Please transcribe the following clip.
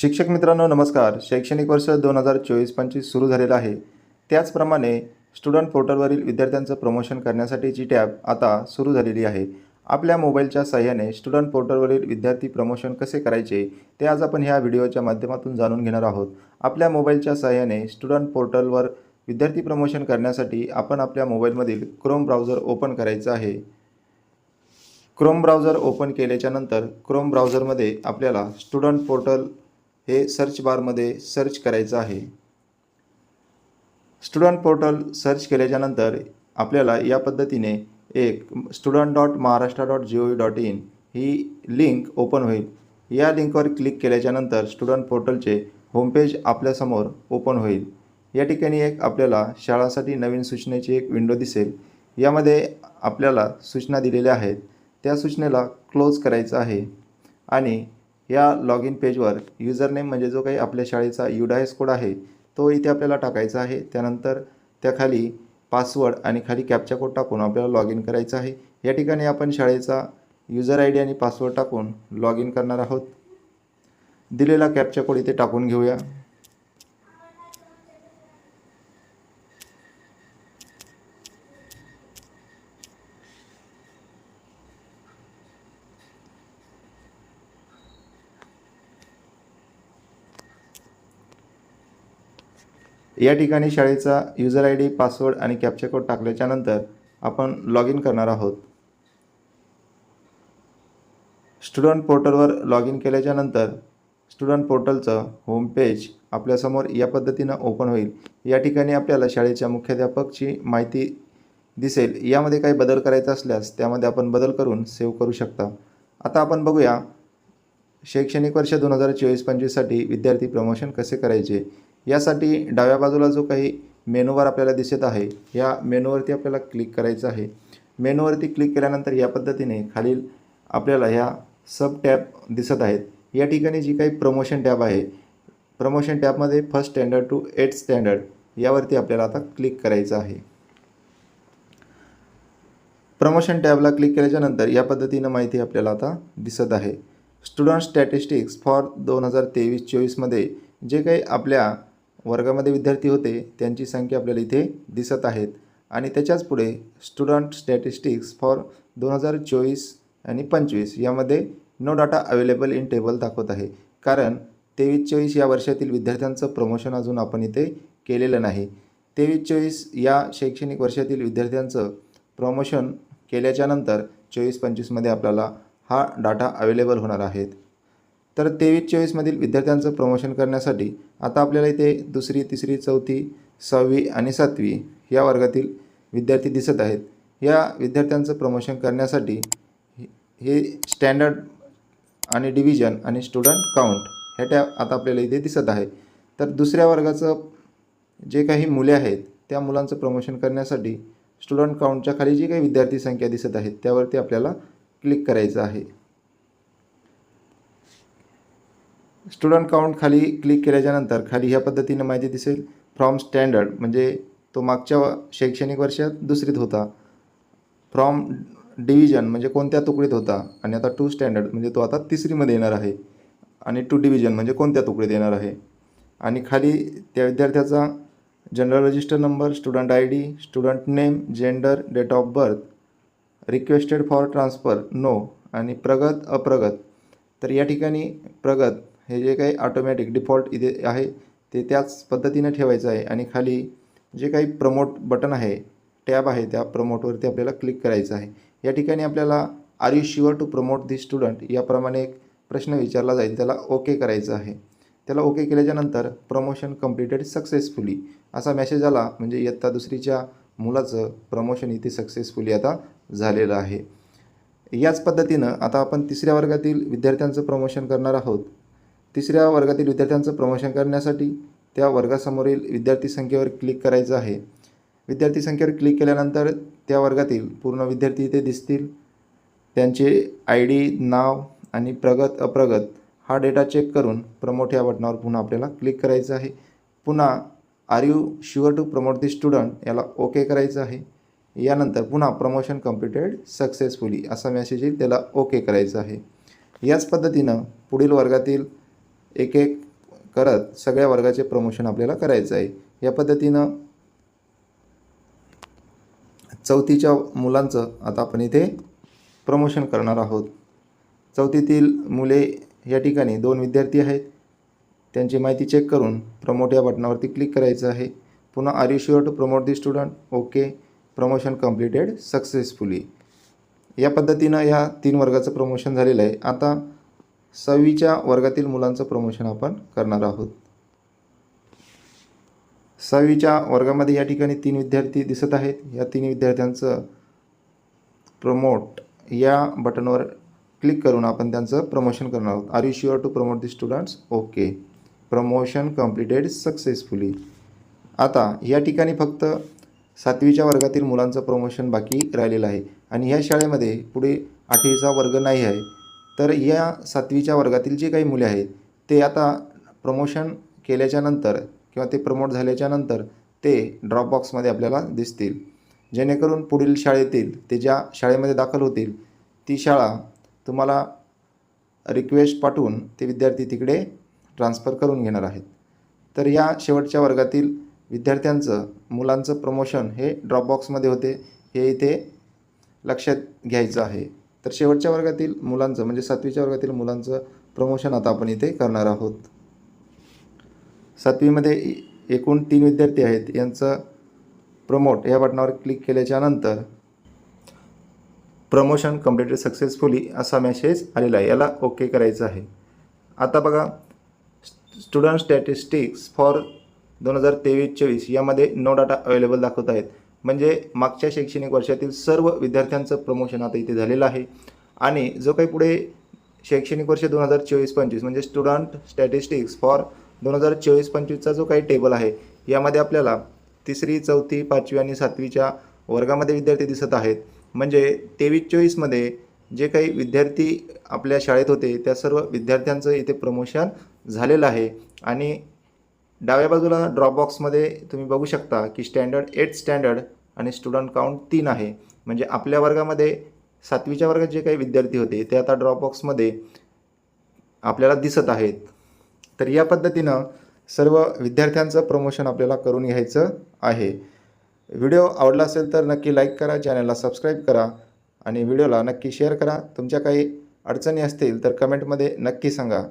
शिक्षक मित्रांनो नमस्कार. शैक्षणिक वर्ष दोन हजार चोवीस पंचवीस सुरू झालेलं आहे. त्याचप्रमाणे स्टुडंट पोर्टलवरील विद्यार्थ्यांचं प्रमोशन करण्यासाठीची टॅब आता सुरू झालेली आहे. आपल्या मोबाईलच्या सहाय्याने स्टुडंट पोर्टलवरील विद्यार्थी प्रमोशन कसे करायचे ते आज आपण ह्या व्हिडिओच्या माध्यमातून जाणून घेणार आहोत. आपल्या मोबाईलच्या सहाय्याने स्टुडंट पोर्टलवर विद्यार्थी प्रमोशन करण्यासाठी आपण आपल्या मोबाईलमधील क्रोम ब्राउझर ओपन करायचं आहे. क्रोम ब्राउझर ओपन केल्याच्यानंतर क्रोम ब्राउझरमध्ये आपल्याला स्टुडंट पोर्टल हे सर्च बारमध्ये सर्च करायचं आहे. स्टुडंट पोर्टल सर्च केल्याच्यानंतर आपल्याला या पद्धतीने एक student dot Maharashtra dot G O V dot in he link open होईल. या लिंकवर क्लिक केल्याच्यानंतर स्टुडंट पोर्टलचे होमपेज आपल्यासमोर ओपन होईल. या ठिकाणी एक आपल्याला शाळासाठी नवीन सूचनेची एक विंडो दिसेल. यामध्ये आपल्याला सूचना दिलेल्या आहेत. त्या सूचनेला क्लोज करायचं आहे. आणि या लॉग इन पेजवर युजरनेम म्हणजे जो काही आपल्या शाळेचा युडायस कोड आहे तो इथे आपल्याला टाकायचा आहे. त्यानंतर त्याखाली पासवर्ड आणि खाली कॅपचा कोड टाकून आपल्याला लॉग इन करायचं आहे. या ठिकाणी आपण शाळेचा युजर आय डी आणि पासवर्ड टाकून लॉग इन करणार आहोत. दिलेला कॅपचा कोड इथे टाकून घेऊया. या ठिकाणी शाळेचा युजर आय डी पासवर्ड आणि कॅप्चा कोड टाकल्याच्यानंतर आपण लॉग इन करणार आहोत. स्टुडंट पोर्टलवर लॉग इन केल्याच्यानंतर स्टुडंट पोर्टलचं होमपेज आपल्यासमोर या पद्धतीनं ओपन होईल. या ठिकाणी आपल्याला शाळेच्या मुख्याध्यापकची माहिती दिसेल. यामध्ये काही बदल करायचा असल्यास त्यामध्ये आपण बदल करून सेव्ह करू शकता. आता आपण बघूया शैक्षणिक वर्ष दोन हजार चोवीस पंचवीससाठी विद्यार्थी प्रमोशन कसे करायचे? यासाठी डाव्या बाजूला जो काही मेनूवर आपल्याला दिसत आहे या मेनूवरती आपल्याला क्लिक करायचं आहे. मेनूवरती क्लिक केल्यानंतर या पद्धतीने खालील आपल्याला ह्या सब टॅब दिसत आहेत. या ठिकाणी जी काही प्रमोशन टॅब आहे प्रमोशन टॅबमध्ये first standard to eight standard यावरती आपल्याला आता क्लिक करायचं आहे. प्रमोशन टॅबला क्लिक केल्याच्यानंतर या पद्धतीनं माहिती आपल्याला आता दिसत आहे. स्टुडंट स्टॅटिस्टिक्स फॉर दोन हजार तेवीस चोवीसमध्ये जे काही आपल्या वर्गामध्ये विद्यार्थी होते त्यांची संख्या आपल्याला इथे दिसत आहेत. आणि त्याच्याच पुढे स्टुडंट स्टॅटिस्टिक्स फॉर दोन हजार चोवीस आणि पंचवीस यामध्ये no data available in table दाखवत आहे. कारण तेवीस चोवीस या वर्षातील विद्यार्थ्यांचं प्रमोशन अजून आपण इथे केलेलं नाही. तेवीस चोवीस या शैक्षणिक वर्षातील विद्यार्थ्यांचं प्रमोशन केल्याच्यानंतर चोवीस पंचवीसमध्ये आपल्याला हा डाटा अवेलेबल होणार आहेत. तर तेवीस चोवीसमधील विद्यार्थ्यांचं प्रमोशन करण्यासाठी आता आपल्याला इथे दुसरी तिसरी चौथी सहावी आणि सातवी या वर्गातील विद्यार्थी दिसत आहेत. या विद्यार्थ्यांचं प्रमोशन करण्यासाठी हे स्टँडर्ड आणि डिव्हिजन आणि स्टुडंट काउंट ह्या टॅब आता आपल्याला इथे दिसत आहे. तर दुसऱ्या वर्गाचं जे काही मुले आहेत त्या मुलांचं प्रमोशन करण्यासाठी स्टुडंट काउंटच्या खाली जी काही विद्यार्थी संख्या दिसत आहेत त्यावरती आपल्याला क्लिक करायचं आहे. स्टुडंट काउंट खाली क्लिक केल्याच्यानंतर खाली ह्या पद्धतीनं माहिती दिसेल. फ्रॉम स्टँडर्ड म्हणजे तो मागच्या शैक्षणिक वर्षात दुसरीत होता. फ्रॉम डिव्हिजन म्हणजे कोणत्या तुकडीत होता? आणि आता टू स्टँडर्ड म्हणजे तो आता तिसरीमध्ये येणार आहे. आणि टू डिव्हिजन म्हणजे कोणत्या तुकडीत येणार आहे? आणि खाली त्या विद्यार्थ्याचा general register number student I D student name gender date of birth requested for transfer no आणि प्रगत अप्रगत. तर या ठिकाणी प्रगत हे जे काही ऑटोमॅटिक डिफॉल्ट इथे आहे ते त्याच पद्धतीनं ठेवायचं आहे. आणि खाली जे काही प्रमोट बटन आहे टॅब आहे त्या प्रमोटवरती आपल्याला क्लिक करायचं आहे. या ठिकाणी आपल्याला are you sure to promote the student याप्रमाणे एक प्रश्न विचारला जाईल. त्याला ओके करायचं आहे. त्याला ओके केल्याच्यानंतर प्रमोशन कम्प्लिटेड सक्सेसफुली असा मेसेज आला म्हणजे इयत्ता दुसरीच्या मुलाचं प्रमोशन इथे सक्सेसफुली आता झालेलं आहे. याच पद्धतीनं आता आपण तिसऱ्या वर्गातील विद्यार्थ्यांचं प्रमोशन करणार आहोत. तिसऱ्या वर्गातील विद्यार्थ्यांचं प्रमोशन करण्यासाठी त्या वर्गासमोरील विद्यार्थी संख्येवर क्लिक करायचं आहे. विद्यार्थी संख्येवर क्लिक केल्यानंतर त्या वर्गातील पूर्ण विद्यार्थी इथे दिसतील. त्यांचे आय डी नाव आणि प्रगत अप्रगत हा डेटा चेक करून प्रमोट या बटनावर पुन्हा आपल्याला क्लिक करायचं आहे. पुन्हा are you sure to promote the student याला ओके करायचं आहे. यानंतर पुन्हा प्रमोशन कम्प्लिटेड सक्सेसफुली असा मेसेज येईल त्याला ओके करायचं आहे. याच पद्धतीनं पुढील वर्गातील एक एक करत सगळ्या वर्गाचे प्रमोशन आपल्याला करायचं आहे. या पद्धतीनं चौथीच्या मुलांचं आता आपण इथे प्रमोशन करणार आहोत. चौथीतील मुले या ठिकाणी दोन विद्यार्थी आहेत. त्यांची माहिती चेक करून प्रमोट या बटनावरती क्लिक करायचं आहे. पुन्हा are you sure to promote the student okay. Promotion completed successfully या पद्धतीनं या तीन वर्गाचं प्रमोशन झालेलं आहे. आता सहावीच्या वर्गातील मुलांचं प्रमोशन आपण करणार आहोत. सहावीच्या वर्गामध्ये या ठिकाणी तीन विद्यार्थी दिसत आहेत. या तीन विद्यार्थ्यांचं प्रमोट या बटनवर क्लिक करून आपण त्यांचं प्रमोशन करणार आहोत. Are you sure to promote the students okay promotion completed successfully आता या ठिकाणी फक्त सातवीच्या वर्गातील मुलांचं प्रमोशन बाकी राहिलेलं आहे. आणि ह्या शाळेमध्ये पुढे आठवीचा वर्ग नाही आहे. तर या सातवीच्या वर्गातील जी काही मुले आहेत ते आता प्रमोशन केल्याच्यानंतर किंवा ते प्रमोट झाल्याच्यानंतर ते ड्रॉपबॉक्समध्ये आपल्याला दिसतील. जेणेकरून पुढील शाळेतील ते ज्या शाळेमध्ये दाखल होतील ती शाळा तुम्हाला रिक्वेस्ट पाठवून ते विद्यार्थी तिकडे ट्रान्सफर करून घेणार आहेत. तर या शेवटच्या वर्गातील विद्यार्थ्यांचं मुलांचं प्रमोशन हे ड्रॉपबॉक्समध्ये होते हे इथे लक्षात घ्यायचं आहे. तर शेवटच्या वर्गातील मुलांचं म्हणजे सातवीच्या वर्गातील मुलांचं प्रमोशन आता आपण इथे करणार आहोत. सातवीमध्ये एकूण तीन विद्यार्थी आहेत. यांचं प्रमोट या बटनावर क्लिक केल्याच्यानंतर प्रमोशन कम्प्लिटेड सक्सेसफुली असा मेसेज आलेला आहे. याला ओके करायचं आहे. आता बघा स्टुडंट स्टॅटिस्टिक्स फॉर दोन हजार तेवीस चोवीस यामध्ये नो डाटा अवेलेबल दाखवत आहेत. म्हणजे मागच्या शैक्षणिक वर्षातील सर्व विद्यार्थ्यांचं प्रमोशन आता इथे झालेलं आहे. आणि जो काही पुढे शैक्षणिक वर्ष दोन हजार चोवीस पंचवीस म्हणजे स्टुडंट स्टॅटिस्टिक्स फॉर दोन हजार चोवीस पंचवीसचा जो काही टेबल आहे यामध्ये आपल्याला तिसरी चौथी पाचवी आणि सातवीच्या वर्गामध्ये विद्यार्थी दिसत आहेत. म्हणजे तेवीस चोवीसमध्ये जे काही विद्यार्थी आपल्या शाळेत होते त्या सर्व विद्यार्थ्यांचं इथे प्रमोशन झालेलं आहे. आणि डाव्या बाजूला ड्रॉपबॉक्समध्ये तुम्ही बघू शकता की स्टँडर्ड एट स्टँडर्ड आणि स्टुडंट काउंट तीन आहे. म्हणजे आपल्या वर्गामध्ये सातवीच्या वर्गात जे काही विद्यार्थी होते ते आता ड्रॉपबॉक्समध्ये आपल्याला दिसत आहेत. तर या पद्धतीनं सर्व विद्यार्थ्यांचं प्रमोशन आपल्याला करून घ्यायचं आहे. व्हिडिओ आवडला असेल तर नक्की लाईक करा चॅनलला सबस्क्राईब करा आणि व्हिडिओला नक्की शेअर करा. तुमच्या काही अडचणी असतील तर कमेंटमध्ये नक्की सांगा.